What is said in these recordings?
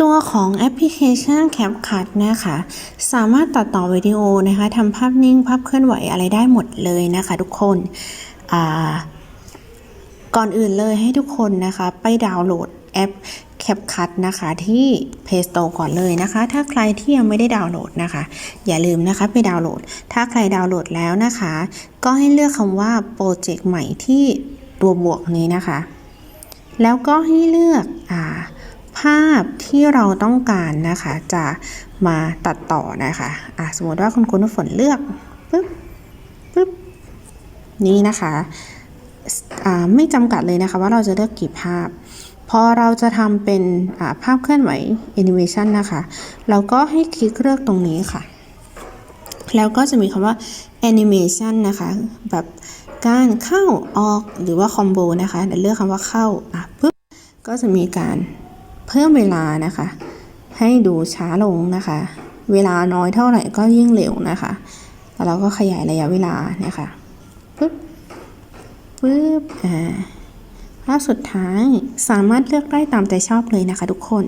ตัวของแอปพลิเคชัน CapCut นะคะ สามารถตัดต่อวิดีโอนะคะทำภาพนิ่งภาพเคลื่อนไหวอะไรได้หมดเลยนะคะทุกคนก่อนอื่นเลยให้ทุกคนนะคะ ไปดาวน์โหลดแอป CapCut นะคะที่ Play Store ก่อนเลยนะคะ ถ้าใครที่ยังไม่ได้ดาวน์โหลดนะคะ อย่าลืมนะคะไปดาวน์โหลด ถ้าใครดาวน์โหลดแล้วนะคะ ก็ให้เลือกคำว่าโปรเจกต์ใหม่ที่ตัวบวกนี้นะคะ แล้วก็ให้เลือกอา ภาพที่เราต้องการนะคะ จะมาตัดต่อนะคะอะสมมติว่าคุณคุณฝนเลือกปึ๊บปึ๊บนี่นะคะไม่จำกัดเลยนะคะว่าเราจะเลือกกี่ภาพ พอเราจะทำเป็นภาพเคลื่อนไหวแอนิเมชันนะคะ เราก็ให้คลิกเลือกตรงนี้ค่ะ แล้วก็จะมีคำว่า animation นะคะ แบบการเข้าออกหรือว่าคอมโบนะคะเดี๋ยวเลือกคำว่าเข้าอะปุ๊บก็จะมีการ เพิ่มเวลานะคะ ให้ดูช้าลงนะคะ เวลาน้อยเท่าไหร่ก็ยิ่งเร็วนะคะแล้วเราก็ขยายระยะเวลานะคะปุ๊บปุ๊บอ่าภาพสุดท้ายสามารถเลือกได้ตามใจชอบเลยนะคะ ทุกคน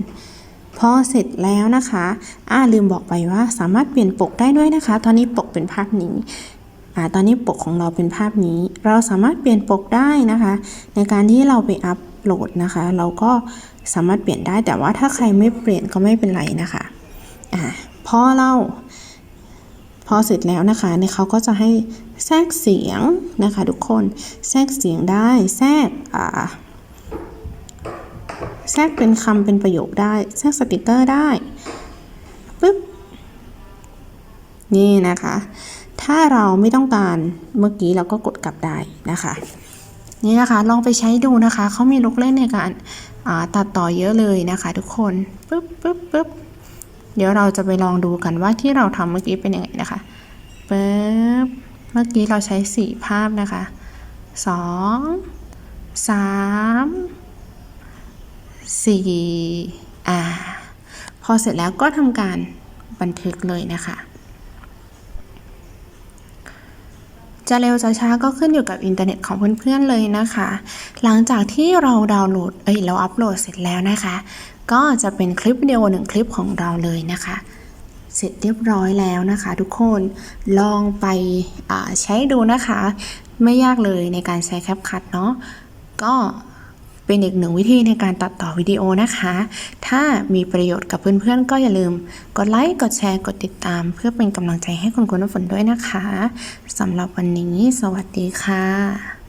พอเสร็จแล้วนะคะอ่าลืมบอกไปว่าสามารถเปลี่ยนปกได้ด้วยนะคะ ตอนนี้ปกเป็นภาพนี้ อ่าตอนนี้ปกของเราเป็นภาพนี้ เราสามารถเปลี่ยนปกได้นะคะ ในการที่เราไปอัพโหลดนะคะ เราก็สามารถเปลี่ยนได้แต่ว่าถ้าใครไม่เปลี่ยนก็ไม่เป็นไรนะคะอ่าพอเราพอเสร็จแล้วนะคะเนี่ยเขาก็จะให้แทรกเสียงนะคะทุกคนแทรกเสียงได้แทรกอ่าแทรกเป็นคำเป็นประโยคได้ แทรกสติกเกอร์ได้ปึ๊บนี่นะคะ ถ้าเราไม่ต้องการเมื่อกี้เราก็กดกลับได้นะคะนี่นะคะลองไปใช้ดูนะคะเขามีลูกเล่นในการตัดต่อเยอะเลยนะคะ ทุกคนปึ๊บปึ๊บปึ๊บเดี๋ยวเราจะไปลองดูกันว่าที่เราทำเมื่อกี้เป็นยังไงนะคะปึ๊บเมื่อกี้เราใช้สี่ภาพนะคะสองสามสี่อ่า พอเสร็จแล้วก็ทำการบันทึกเลยนะคะ จะเร็วจะช้าก็ขึ้นอยู่กับอินเทอร์เน็ตของเพื่อนๆเลยนะคะ หลังจากที่เราดาวน์โหลดเอ้ยเราอัปโหลดเสร็จแล้วนะคะ ก็จะเป็นคลิปวิดีโอหนึ่งคลิปของเราเลยนะคะ เสร็จเรียบร้อยแล้วนะคะ ทุกคนลองไปใช้ดูนะคะ ไม่ยากเลยในการใช้แคปคัดเนาะก็ เป็นอีกหนึ่งวิธีในการตัดต่อวิดีโอนะคะ ถ้ามีประโยชน์กับเพื่อนๆ ก็อย่าลืม กดไลค์ กดแชร์ กดติดตาม เพื่อเป็นกำลังใจให้คุณคุณน้ำฝนด้วยนะคะสำหรับวันนี้ สวัสดีค่ะ